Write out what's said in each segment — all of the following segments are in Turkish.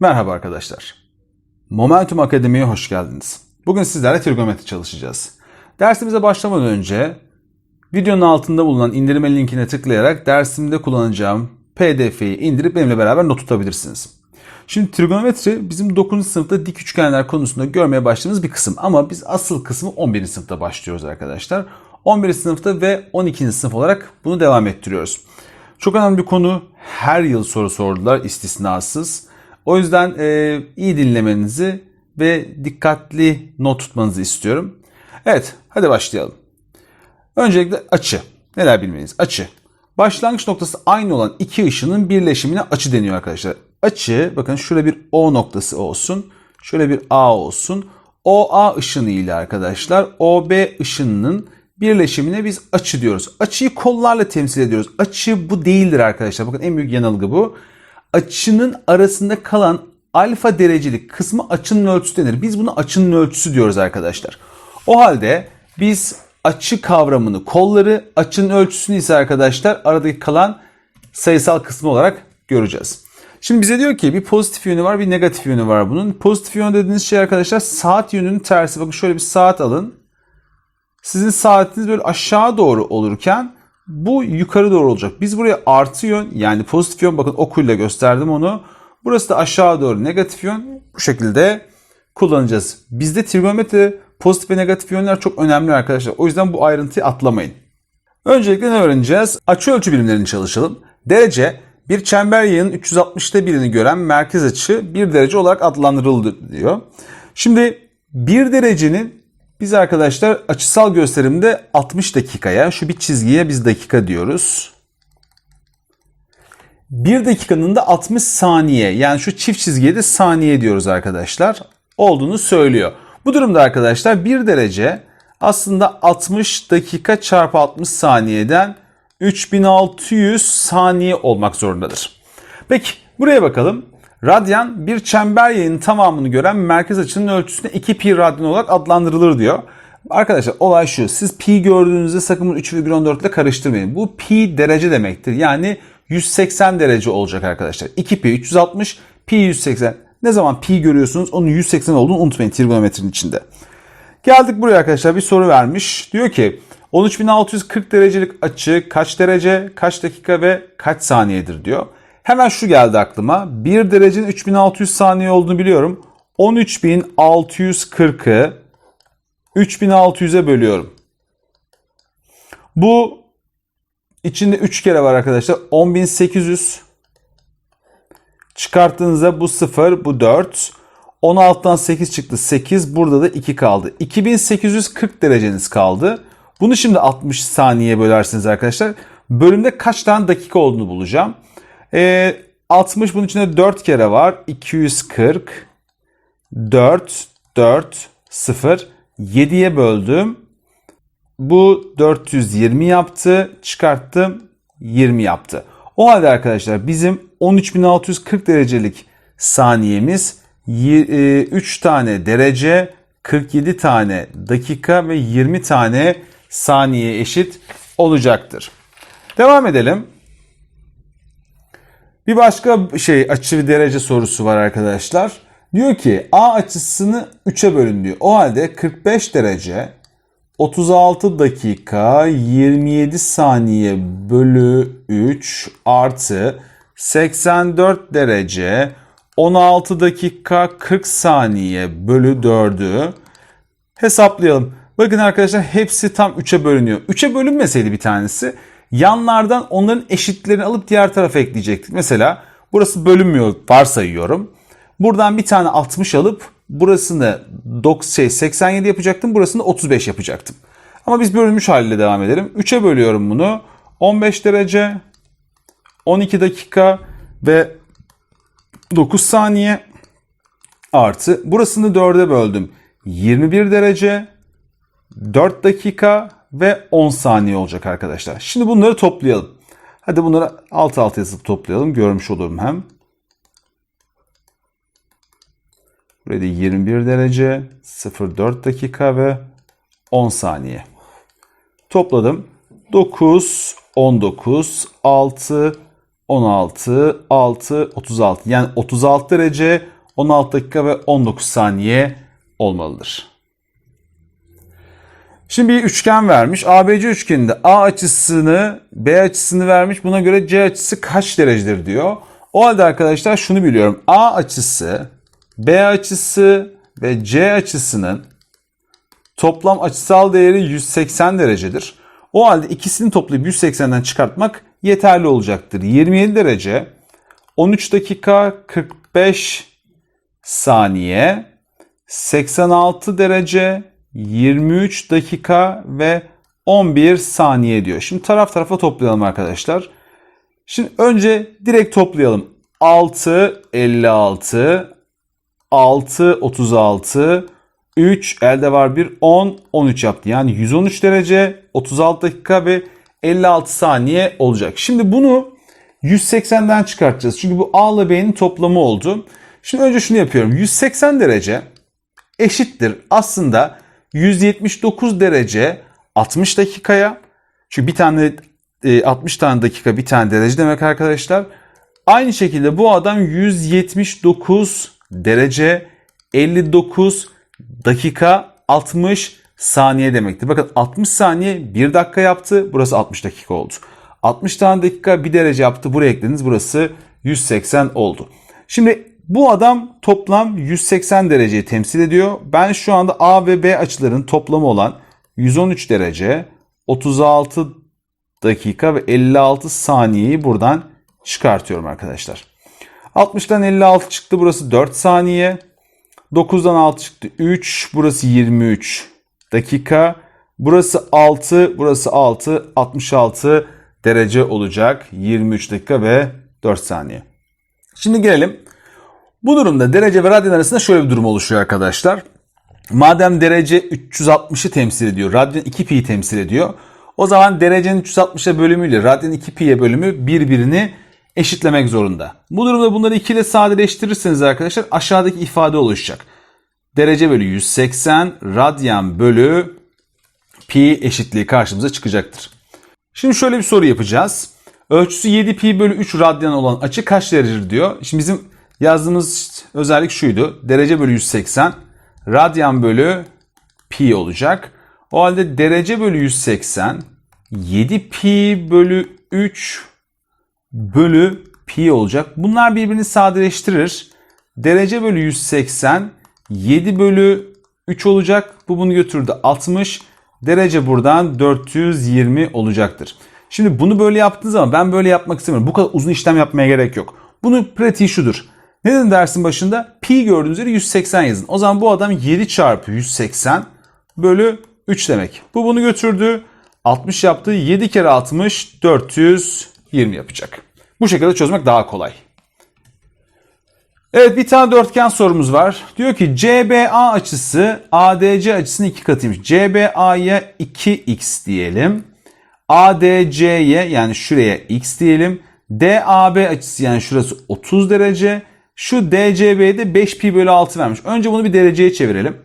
Merhaba arkadaşlar. Momentum Akademi'ye hoş geldiniz. Bugün sizlerle trigonometri çalışacağız. Dersimize başlamadan önce videonun altında bulunan indirme linkine tıklayarak dersimde kullanacağım PDF'yi indirip benimle beraber not tutabilirsiniz. Şimdi trigonometri bizim 9. sınıfta dik üçgenler konusunda görmeye başladığımız bir kısım. Ama biz asıl kısmı 11. sınıfta başlıyoruz arkadaşlar. 11. sınıfta ve 12. sınıf olarak bunu devam ettiriyoruz. Çok önemli bir konu. Her yıl soru sordular istisnasız. O yüzden e, iyi dinlemenizi ve dikkatli not tutmanızı istiyorum. Evet, hadi başlayalım. Öncelikle açı. Neler bilmeniz? Açı. Başlangıç noktası aynı olan iki ışının birleşimine açı deniyor arkadaşlar. Açı, bakın şurada bir O noktası olsun. Şöyle bir A olsun. OA ışını ile arkadaşlar OB ışınının birleşimine biz açı diyoruz. Açıyı kollarla temsil ediyoruz. Açı bu değildir arkadaşlar. Bakın en büyük yanılgı bu açının arasında kalan alfa derecelik kısmı açının ölçüsü denir. Biz bunu açının ölçüsü diyoruz arkadaşlar. O halde biz açı kavramını, kolları, açının ölçüsünü ise arkadaşlar aradaki kalan sayısal kısmı olarak göreceğiz. Şimdi bize diyor ki bir pozitif yönü var, bir negatif yönü var bunun. Pozitif yön dediğiniz şey arkadaşlar saat yönünün tersi. Bakın şöyle bir saat alın. Sizin saatiniz böyle aşağı doğru olurken bu yukarı doğru olacak. Biz buraya artı yön yani pozitif yön bakın okuyla gösterdim onu. Burası da aşağı doğru negatif yön. Bu şekilde kullanacağız. Bizde trigonometri pozitif ve negatif yönler çok önemli arkadaşlar. O yüzden bu ayrıntıyı atlamayın. Öncelikle ne öğreneceğiz? Açı ölçü birimlerini çalışalım. Derece bir çember yayının 360'ta birini gören merkez açı bir derece olarak adlandırıldı diyor. Şimdi bir derecenin biz arkadaşlar açısal gösterimde 60 dakikaya şu bir çizgiye biz dakika diyoruz. 1 dakikanın da 60 saniye yani şu çift çizgiye de saniye diyoruz arkadaşlar. Olduğunu söylüyor. Bu durumda arkadaşlar 1 derece aslında 60 dakika çarpı 60 saniyeden 3600 saniye olmak zorundadır. Peki buraya bakalım. Radyan bir çember yayının tamamını gören merkez açının ölçüsüne 2 pi radyan olarak adlandırılır diyor. Arkadaşlar olay şu. Siz pi gördüğünüzde sakın bunu 3,14 ile karıştırmayın. Bu pi derece demektir. Yani 180 derece olacak arkadaşlar. 2 pi 360, pi 180. Ne zaman pi görüyorsunuz onun 180 olduğunu unutmayın trigonometrinin içinde. Geldik buraya arkadaşlar bir soru vermiş. Diyor ki 13.640 derecelik açı kaç derece, kaç dakika ve kaç saniyedir diyor. Hemen şu geldi aklıma. 1 derecenin 3600 saniye olduğunu biliyorum. 13640'ı 3600'e bölüyorum. Bu içinde 3 kere var arkadaşlar. 10800 çıkarttığınızda bu 0, bu 4. 16'dan 8 çıktı 8. Burada da 2 kaldı. 2840 dereceniz kaldı. Bunu şimdi 60 saniye bölersiniz arkadaşlar. Bölümde kaç tane dakika olduğunu bulacağım. E, 60 bunun içinde 4 kere var. 240 4 4 0 7'ye böldüm. Bu 420 yaptı. Çıkarttım 20 yaptı. O halde arkadaşlar bizim 13.640 derecelik saniyemiz 3 tane derece, 47 tane dakika ve 20 tane saniye eşit olacaktır. Devam edelim. Bir başka şey açı derece sorusu var arkadaşlar. Diyor ki A açısını 3'e bölün diyor. O halde 45 derece 36 dakika 27 saniye bölü 3 artı 84 derece 16 dakika 40 saniye bölü 4'ü hesaplayalım. Bakın arkadaşlar hepsi tam 3'e bölünüyor. 3'e bölünmeseydi bir tanesi yanlardan onların eşitlerini alıp diğer tarafa ekleyecektik. Mesela burası bölünmüyor varsayıyorum. Buradan bir tane 60 alıp burasını 90, şey, 87 yapacaktım. Burasını 35 yapacaktım. Ama biz bölünmüş haliyle devam edelim. 3'e bölüyorum bunu. 15 derece 12 dakika ve 9 saniye artı burasını 4'e böldüm. 21 derece 4 dakika ve 10 saniye olacak arkadaşlar. Şimdi bunları toplayalım. Hadi bunları alt alta yazıp toplayalım. Görmüş olurum hem. Burada 21 derece, 0,4 dakika ve 10 saniye. Topladım. 9, 19, 6, 16, 6, 36. Yani 36 derece, 16 dakika ve 19 saniye olmalıdır. Şimdi bir üçgen vermiş. ABC üçgeninde A açısını, B açısını vermiş. Buna göre C açısı kaç derecedir diyor. O halde arkadaşlar şunu biliyorum. A açısı, B açısı ve C açısının toplam açısal değeri 180 derecedir. O halde ikisini toplayıp 180'den çıkartmak yeterli olacaktır. 27 derece 13 dakika 45 saniye 86 derece 23 dakika ve 11 saniye diyor. Şimdi taraf tarafa toplayalım arkadaşlar. Şimdi önce direkt toplayalım. 6 56 6 36 3 elde var 1 10 13 yaptı. Yani 113 derece 36 dakika ve 56 saniye olacak. Şimdi bunu 180'den çıkartacağız. Çünkü bu A ile B'nin toplamı oldu. Şimdi önce şunu yapıyorum. 180 derece eşittir aslında 179 derece 60 dakikaya. Çünkü bir tane 60 tane dakika bir tane derece demek arkadaşlar. Aynı şekilde bu adam 179 derece 59 dakika 60 saniye demektir. Bakın 60 saniye 1 dakika yaptı. Burası 60 dakika oldu. 60 tane dakika 1 derece yaptı. Buraya eklediniz. Burası 180 oldu. Şimdi bu adam toplam 180 dereceyi temsil ediyor. Ben şu anda A ve B açıların toplamı olan 113 derece, 36 dakika ve 56 saniyeyi buradan çıkartıyorum arkadaşlar. 60'tan 56 çıktı. Burası 4 saniye. 9'dan 6 çıktı. 3. Burası 23 dakika. Burası 6. Burası 6. 66 derece olacak. 23 dakika ve 4 saniye. Şimdi gelelim. Bu durumda derece ve radyan arasında şöyle bir durum oluşuyor arkadaşlar. Madem derece 360'ı temsil ediyor, radyan 2pi'yi temsil ediyor. O zaman derecenin 360'a bölümüyle radyan 2pi'ye bölümü birbirini eşitlemek zorunda. Bu durumda bunları 2 ile sadeleştirirseniz arkadaşlar aşağıdaki ifade oluşacak. Derece bölü 180 radyan bölü pi eşitliği karşımıza çıkacaktır. Şimdi şöyle bir soru yapacağız. Ölçüsü 7 pi bölü 3 radyan olan açı kaç derecedir diyor. Şimdi bizim yazdığımız özellik şuydu. Derece bölü 180 radyan bölü pi olacak. O halde derece bölü 180 7 pi bölü 3 bölü pi olacak. Bunlar birbirini sadeleştirir. Derece bölü 180 7 bölü 3 olacak. Bu bunu götürdü 60. Derece buradan 420 olacaktır. Şimdi bunu böyle yaptığınız zaman ben böyle yapmak istemiyorum. Bu kadar uzun işlem yapmaya gerek yok. Bunun pratiği şudur. Ne dedim dersin başında? Pi gördüğünüz yere 180 yazın. O zaman bu adam 7 çarpı 180 bölü 3 demek. Bu bunu götürdü. 60 yaptı. 7 kere 60 420 yapacak. Bu şekilde çözmek daha kolay. Evet bir tane dörtgen sorumuz var. Diyor ki CBA açısı ADC açısının iki katıymış. CBA'ya 2x diyelim. ADC'ye yani şuraya x diyelim. DAB açısı yani şurası 30 derece. Şu DCB'ye de 5 pi bölü 6 vermiş. Önce bunu bir dereceye çevirelim.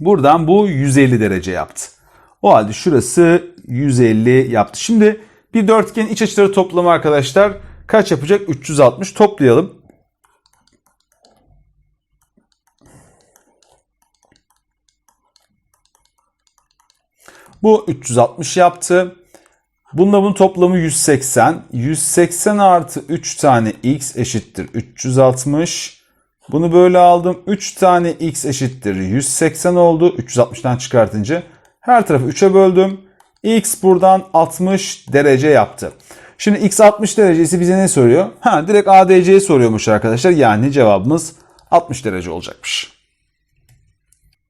Buradan bu 150 derece yaptı. O halde şurası 150 yaptı. Şimdi bir dörtgenin iç açıları toplamı arkadaşlar kaç yapacak? 360 toplayalım. Bu 360 yaptı. Bununla bunun toplamı 180. 180 artı 3 tane x eşittir 360. Bunu böyle aldım. 3 tane x eşittir 180 oldu. 360'dan çıkartınca. Her tarafı 3'e böldüm. X buradan 60 derece yaptı. Şimdi x 60 derecesi bize ne soruyor? Ha direkt ADC'yi soruyormuş arkadaşlar. Yani cevabımız 60 derece olacakmış.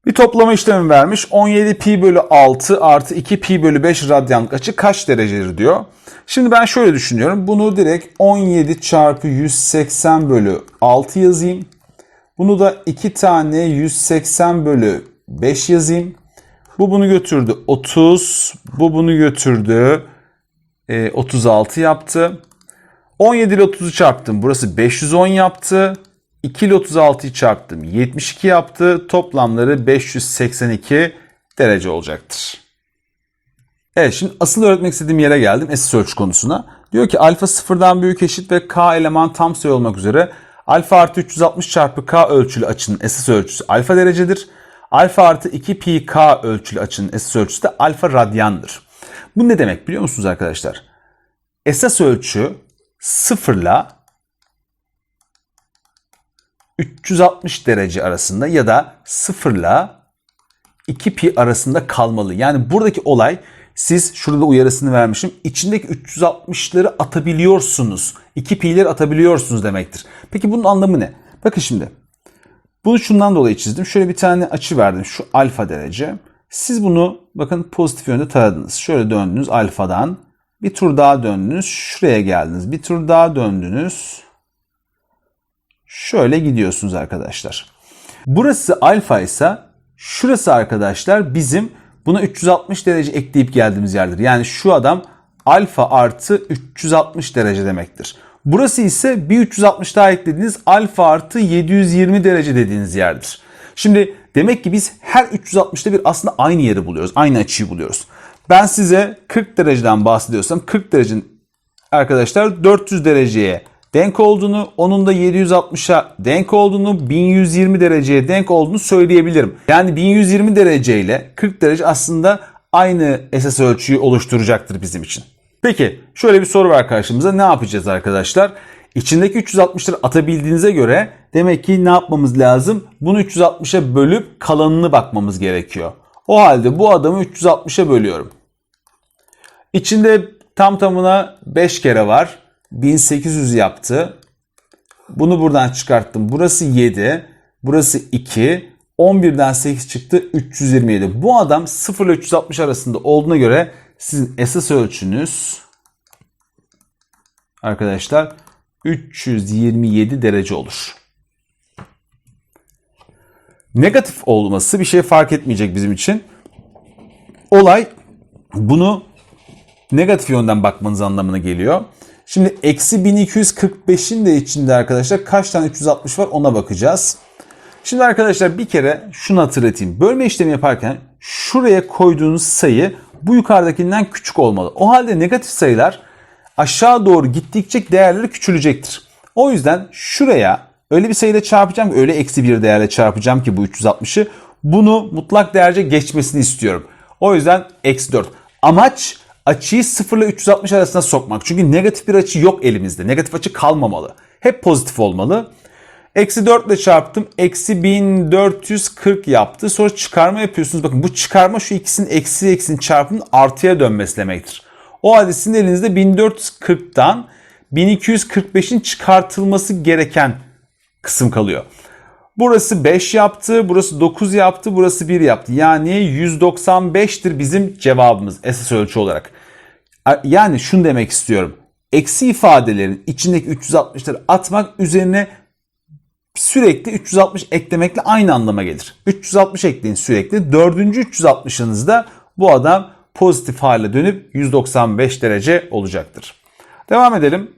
Bir toplama işlemi vermiş. 17 pi bölü 6 artı 2 pi bölü 5 radyanlık açı kaç derecedir diyor. Şimdi ben şöyle düşünüyorum. Bunu direkt 17 çarpı 180 bölü 6 yazayım. Bunu da 2 tane 180 bölü 5 yazayım. Bu bunu götürdü 30. Bu bunu götürdü e, 36 yaptı. 17 ile 30'u çarptım. Burası 510 yaptı. 2 ile 36'yı çarptım. 72 yaptı. Toplamları 582 derece olacaktır. Evet şimdi asıl öğretmek istediğim yere geldim. Esas ölçü konusuna. Diyor ki alfa sıfırdan büyük eşit ve k eleman tam sayı olmak üzere alfa artı 360 çarpı k ölçülü açının esas ölçüsü alfa derecedir. Alfa artı 2 pi k ölçülü açının esas ölçüsü de alfa radyandır. Bu ne demek biliyor musunuz arkadaşlar? Esas ölçü sıfırla 360 derece arasında ya da sıfırla 2 pi arasında kalmalı. Yani buradaki olay siz şurada uyarısını vermişim. İçindeki 360'ları atabiliyorsunuz. 2 pi'leri atabiliyorsunuz demektir. Peki bunun anlamı ne? Bakın şimdi. Bunu şundan dolayı çizdim. Şöyle bir tane açı verdim. Şu alfa derece. Siz bunu bakın pozitif yönde taradınız. Şöyle döndünüz alfadan. Bir tur daha döndünüz. Şuraya geldiniz. Bir tur daha döndünüz. Şöyle gidiyorsunuz arkadaşlar. Burası alfa ise şurası arkadaşlar bizim buna 360 derece ekleyip geldiğimiz yerdir. Yani şu adam alfa artı 360 derece demektir. Burası ise bir 360 daha eklediğiniz alfa artı 720 derece dediğiniz yerdir. Şimdi demek ki biz her 360'ta bir aslında aynı yeri buluyoruz. Aynı açıyı buluyoruz. Ben size 40 dereceden bahsediyorsam 40 derecenin arkadaşlar 400 dereceye denk olduğunu, onun da 760'a denk olduğunu, 1120 dereceye denk olduğunu söyleyebilirim. Yani 1120 derece ile 40 derece aslında aynı esas ölçüyü oluşturacaktır bizim için. Peki şöyle bir soru var karşımıza. Ne yapacağız arkadaşlar? İçindeki 360'ları atabildiğinize göre demek ki ne yapmamız lazım? Bunu 360'a bölüp kalanını bakmamız gerekiyor. O halde bu adamı 360'a bölüyorum. İçinde tam tamına 5 kere var. 1800 yaptı. Bunu buradan çıkarttım. Burası 7. Burası 2. 11'den 8 çıktı. 327. Bu adam 0 ile 360 arasında olduğuna göre sizin esas ölçünüz arkadaşlar 327 derece olur. Negatif olması bir şey fark etmeyecek bizim için. Olay bunu negatif yönden bakmanız anlamına geliyor. Şimdi eksi 1245'in de içinde arkadaşlar kaç tane 360 var ona bakacağız. Şimdi arkadaşlar bir kere şunu hatırlatayım. Bölme işlemi yaparken şuraya koyduğunuz sayı bu yukarıdakinden küçük olmalı. O halde negatif sayılar aşağı doğru gittikçe değerleri küçülecektir. O yüzden şuraya öyle bir sayıyla çarpacağım öyle eksi bir değerle çarpacağım ki bu 360'ı bunu mutlak değerce geçmesini istiyorum. O yüzden eksi 4. Amaç açıyı 0 ile 360 arasında sokmak. Çünkü negatif bir açı yok elimizde. Negatif açı kalmamalı. Hep pozitif olmalı. Eksi 4 ile çarptım. Eksi 1440 yaptı. Sonra çıkarma yapıyorsunuz. Bakın bu çıkarma şu ikisinin eksi eksinin çarpımının artıya dönmesi demektir. O halde sizin elinizde 1440'tan 1245'in çıkartılması gereken kısım kalıyor. Burası 5 yaptı, burası 9 yaptı, burası 1 yaptı. Yani 195'tir bizim cevabımız esas ölçü olarak. Yani şunu demek istiyorum. Eksi ifadelerin içindeki 360'ları atmak üzerine sürekli 360 eklemekle aynı anlama gelir. 360 ekleyin sürekli. Dördüncü 360'ınızda bu adam pozitif hale dönüp 195 derece olacaktır. Devam edelim.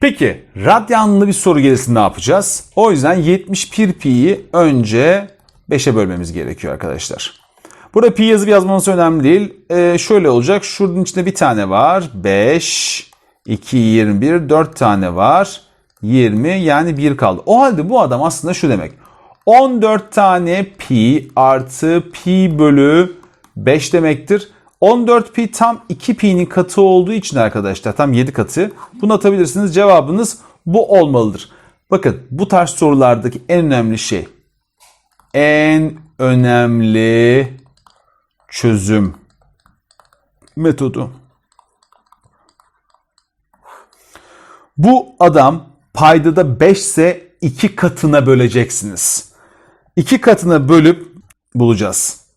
Peki radyanlı bir soru gelirse ne yapacağız? O yüzden 71 pi'yi önce 5'e bölmemiz gerekiyor arkadaşlar. Burada pi yazıp yazmanız önemli değil. Ee, şöyle olacak. Şunun içinde bir tane var. 5, 2, 21, 4 tane var. 20 yani 1 kaldı. O halde bu adam aslında şu demek. 14 tane pi artı pi bölü 5 demektir. 14 pi tam 2 pi'nin katı olduğu için arkadaşlar tam 7 katı. Bunu atabilirsiniz. Cevabınız bu olmalıdır. Bakın bu tarz sorulardaki en önemli şey en önemli çözüm metodu. Bu adam paydada 5 ise 2 katına böleceksiniz. 2 katına bölüp bulacağız.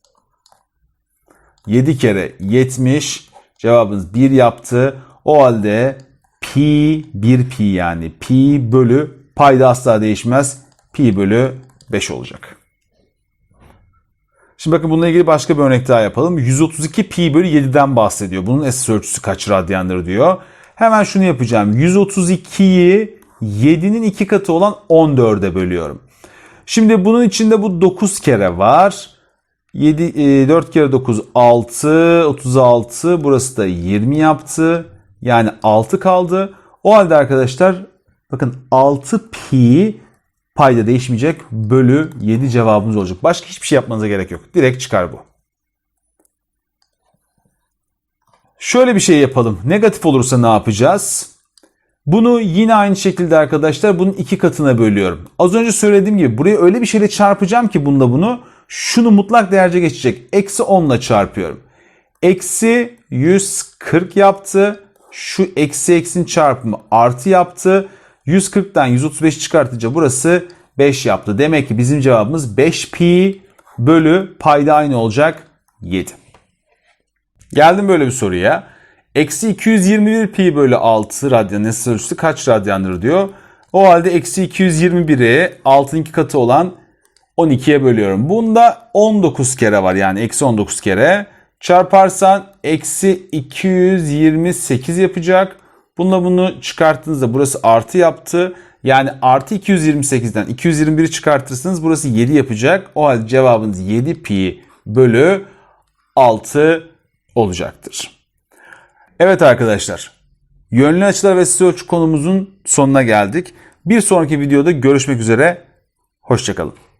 7 kere 70 cevabınız 1 yaptı. O halde pi 1 pi yani pi bölü payda asla değişmez. Pi bölü 5 olacak. Şimdi bakın bununla ilgili başka bir örnek daha yapalım. 132 pi bölü 7'den bahsediyor. Bunun esas ölçüsü kaç radyandır diyor. Hemen şunu yapacağım. 132'yi 7'nin 2 katı olan 14'e bölüyorum. Şimdi bunun içinde bu 9 kere var. 7, e, 4 kere 9 6, 36. Burası da 20 yaptı. Yani 6 kaldı. O halde arkadaşlar bakın 6 pi payda değişmeyecek. Bölü 7 cevabımız olacak. Başka hiçbir şey yapmanıza gerek yok. Direkt çıkar bu. Şöyle bir şey yapalım. Negatif olursa ne yapacağız? Bunu yine aynı şekilde arkadaşlar bunun iki katına bölüyorum. Az önce söylediğim gibi buraya öyle bir şeyle çarpacağım ki bunda bunu şunu mutlak değerce geçecek. Eksi 10 ile çarpıyorum. Eksi 140 yaptı. Şu eksi eksin çarpımı artı yaptı. 140'tan 135 çıkartınca burası 5 yaptı. Demek ki bizim cevabımız 5 pi bölü payda aynı olacak 7. Geldim böyle bir soruya. Eksi 221 pi bölü 6 radyan ölçüsü kaç radyandır diyor. O halde eksi 221'i 6'nın 2 katı olan 12'ye bölüyorum. Bunda 19 kere var yani eksi 19 kere. Çarparsan eksi 228 yapacak. Bununla bunu çıkarttığınızda burası artı yaptı. Yani artı 228'den 221'i çıkartırsınız burası 7 yapacak. O halde cevabınız 7 pi bölü 6 olacaktır. Evet arkadaşlar. Yönlü açılar ve size ölçü konumuzun sonuna geldik. Bir sonraki videoda görüşmek üzere. Hoşçakalın.